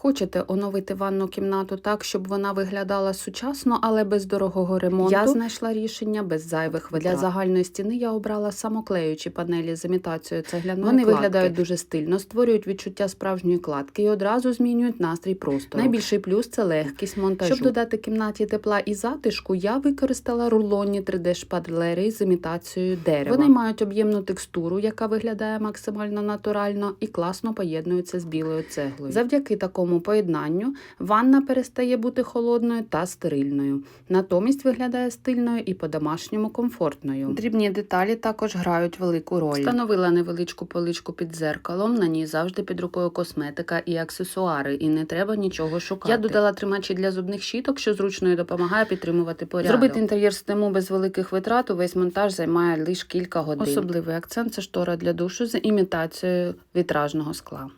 Хочете оновити ванну кімнату так, щоб вона виглядала сучасно, але без дорогого ремонту? Я знайшла рішення без зайвих витрат. Для загальної стіни я обрала самоклеючі панелі з імітацією цегляної Вони кладки. виглядають дуже стильно, створюють відчуття справжньої кладки і одразу змінюють настрій простору. Найбільший плюс це легкість монтажу. Щоб додати кімнаті тепла і затишку, я використала рулонні 3D-шпалери з імітацією дерева. Вони мають об'ємну текстуру, яка виглядає максимально натурально і класно поєднується з білою цеглою. Завдяки такому поєднанню ванна перестає бути холодною та стерильною. Натомість виглядає стильною і по-домашньому комфортною. Дрібні деталі також грають велику роль. Встановила невеличку поличку під дзеркалом. На ній завжди під рукою косметика і аксесуари, і не треба нічого шукати. Я додала тримачі для зубних щіток, що зручно і допомагає підтримувати порядок. Зробити інтер'єр з тему без великих витрат. Увесь монтаж займає лише кілька годин. Особливий акцент це штора для душу з імітацією вітражного скла.